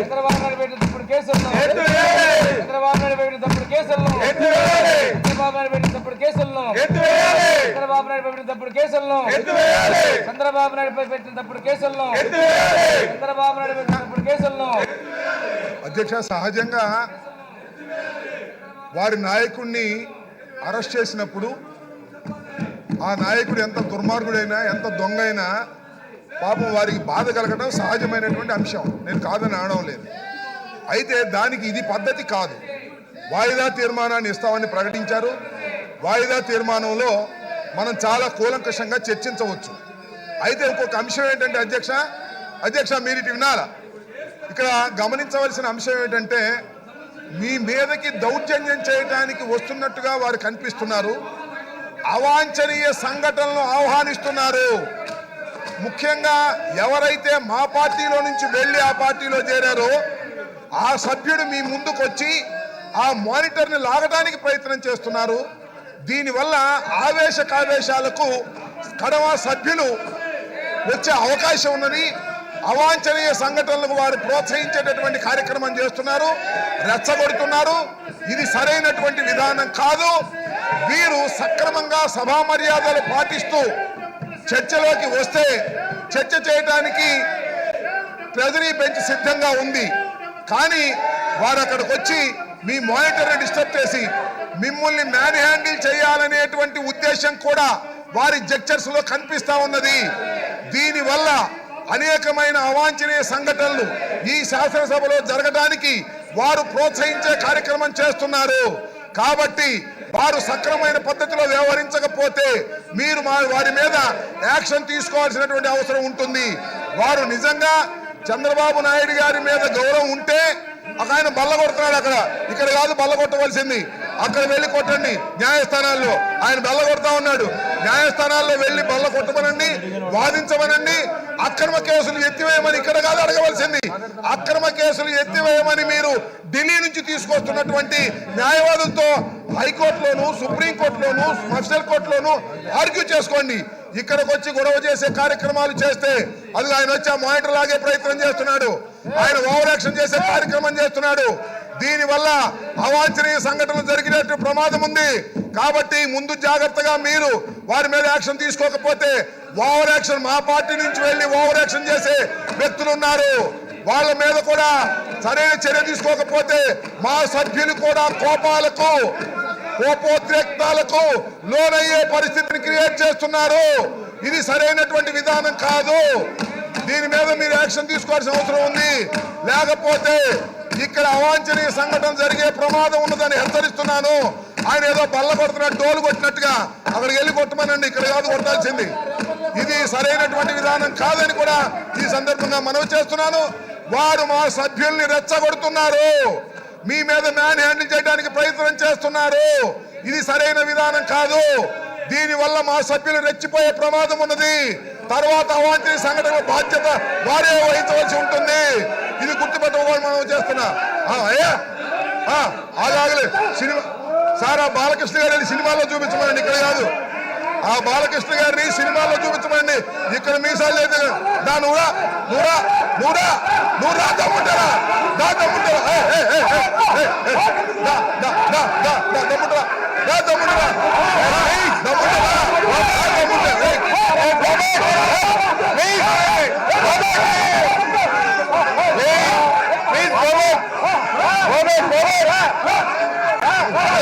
చంద్రబాబు నాయుడు పెట్టిన తప్పుడు కేసులను ఎత్తువేయాలి. చంద్రబాబు నాయుడు పెట్టిన తప్పుడు కేసులను ఎత్తువేయాలి. చంద్రబాబు నాయుడు పెట్టిన తప్పుడు కేసులను ఎత్తువేయాలి. చంద్రబాబు నాయుడు పెట్టిన తప్పుడు కేసులను ఎత్తువేయాలి. చంద్రబాబు నాయుడు పెట్టిన తప్పుడు కేసులను ఎత్తువేయాలి. చంద్రబాబు నాయుడు పెట్టిన తప్పుడు కేసులను అధ్యక్ష సహజంగా వారి నాయకుడిని అరెస్ట్ చేసినప్పుడు ఆ నాయకుడు ఎంత దుర్మార్గుడైనా ఎంత దొంగ అయినా పాపం వారికి బాధ కలగడం సహజమైనటువంటి అంశం. నేను కాదని అనడం లేదు. అయితే దానికి ఇది పద్ధతి కాదు. వాయిదా తీర్మానాన్ని ఇస్తామని ప్రకటించారు. వాయిదా తీర్మానంలో మనం చాలా కూలంకషంగా చర్చించవచ్చు. అయితే ఇంకొక అంశం ఏంటంటే అధ్యక్ష అధ్యక్ష మీరు ఇటు వినాలా? ఇక్కడ గమనించవలసిన అంశం ఏంటంటే మీ మీదకి దౌర్జన్యం చేయడానికి వస్తున్నట్టుగా వారు కనిపిస్తున్నారు. అవాంఛనీయ సంఘటనలు ఆహ్వానిస్తున్నారు. ముఖ్యంగా ఎవరైతే మా పార్టీలో నుంచి వెళ్ళి ఆ పార్టీలో చేరారో ఆ సభ్యుడు మీ ముందుకు వచ్చి ఆ మానిటర్ని లాగడానికి ప్రయత్నం చేస్తున్నారు. దీనివల్ల ఆవేశ కావేశాలకు కడవ సభ్యులు వచ్చే అవకాశం ఉన్నది. అవాంఛనీయ సంఘటనలకు వారు ప్రోత్సహించేటటువంటి కార్యక్రమం చేస్తున్నారు. రెచ్చగొడుతున్నారు. ఇది సరైనటువంటి విధానం కాదు. వీరు సక్రమంగా సభా మర్యాదలు పాటిస్తూ చర్చలోకి వస్తే చర్చ చేయడానికి ట్రెజరీ బెంచ్ సిద్ధంగా ఉంది. కానీ వారు అక్కడికి వచ్చి మీ మానిటర్ని డిస్టర్బ్ చేసి మిమ్మల్ని మ్యాన్ హ్యాండిల్ చేయాలనేటువంటి ఉద్దేశం కూడా వారి జడ్చర్స్లో కనిపిస్తా ఉన్నది. దీనివల్ల అనేకమైన అవాంఛనీయ సంఘటనలు ఈ శాసనసభలో జరగడానికి వారు ప్రోత్సహించే కార్యక్రమం చేస్తున్నారు. కాబట్టి వారు సక్రమైన పద్ధతిలో వ్యవహరించకపోతే మీరు మా వారి మీద యాక్షన్ తీసుకోవాల్సినటువంటి అవసరం ఉంటుంది. వారు నిజంగా చంద్రబాబు నాయుడు గారి మీద గౌరవం ఉంటే ఒక ఆయన బల్ల కొడుతున్నాడు అక్కడ. ఇక్కడ కాదు బల్ల కొట్టవలసింది. అక్కడ వెళ్ళి కొట్టండి. న్యాయస్థానాల్లో ఆయన బల్ల కొడతా ఉన్నాడు. న్యాయస్థానాల్లో వెళ్ళి బల్ల కొట్టమనండి వాదించమనండి. అక్రమ కేసులు ఎత్తివేయమని ఇక్కడ కాదు అడగవలసింది. అక్రమ కేసులు ఎత్తివేయమని మీరు ఢిల్లీ నుంచి తీసుకొస్తున్నటువంటి న్యాయవాదులతో హైకోర్టులోను సుప్రీంకోర్టులోను స్పెషల్ కోర్టులోను ఆర్గ్యూ చేసుకోండి. ఇక్కడికి వచ్చి గొడవ చేసే కార్యక్రమాలు చేస్తే అది ఆయన వచ్చి ఆ మానిటర్ లాగే ప్రయత్నం చేస్తున్నాడు. ఆయన ఓవర్ చేసే కార్యక్రమం చేస్తున్నాడు. దీనివల్ల అవాంఛనీయ సంఘటనలు జరిగినట్టు ప్రమాదం ఉంది. కాబట్టి ముందు జాగ్రత్తగా మీరు వారి మీద యాక్షన్ తీసుకోకపోతే ఓవర్ యాక్షన్ మా పార్టీ నుంచి వెళ్ళి ఓవర్ యాక్షన్ చేసే వ్యక్తులు ఉన్నారు. వాళ్ళ మీద కూడా సరైన చర్య తీసుకోకపోతే మా సభ్యులు కూడా కోపాలకు కోపోద్రేక్తాలకు లోనయ్యే పరిస్థితిని క్రియేట్ చేస్తున్నారు. ఇది సరైనటువంటి విధానం కాదు. దీని మీద మీరు యాక్షన్ తీసుకోవాల్సిన అవసరం ఉంది. లేకపోతే ఇక్కడ అవాంఛనీయ సంఘటన జరిగే ప్రమాదం ఉన్నదని హెచ్చరిస్తున్నాను. ఆయన ఏదో బల్ల కొడుతున్నట్టు టోలు కొట్టినట్టుగా అక్కడికి వెళ్ళి కొట్టమనండి ఇక్కడ కాదు కొట్టాల్సింది. ఇది సరైనటువంటి విధానం కాదని కూడా ఈ సందర్భంగా మనవి చేస్తున్నాను. వారు మా సభ్యుల్ని రెచ్చగొడుతున్నారు. మీ మీద మ్యాన్ హ్యాండిల్ చేయడానికి ప్రయత్నం చేస్తున్నారు. ఇది సరైన విధానం కాదు. దీనివల్ల మా సభ్యులు రెచ్చిపోయే ప్రమాదం ఉన్నది. తర్వాత అవాంఛనీయ సంఘటన బాధ్యత వారే వహించవలసి ఉంటుంది. ఇది గుర్తుపెట్టుకోవాలి మనం చేస్తున్నా. ఆ, అయ్యా అలాగలే సినిమా సార్ ఆ బాలకృష్ణ గారిని సినిమాలో చూపించమండి ఇక్కడ కాదు. ఆ బాలకృష్ణ గారిని సినిమాల్లో చూపించమండి ఇక్కడ మీసాలు లేదు దా నూరా నూరా నూరా నూరా దమ్ముంటారా దా దమ్ముంటారా ఏ, ఏ, ఏ, ఏ, ఏ, దమ్ముంటారా దా దమ్ముంటారా దమ్ముంటారా Vamos, vamos!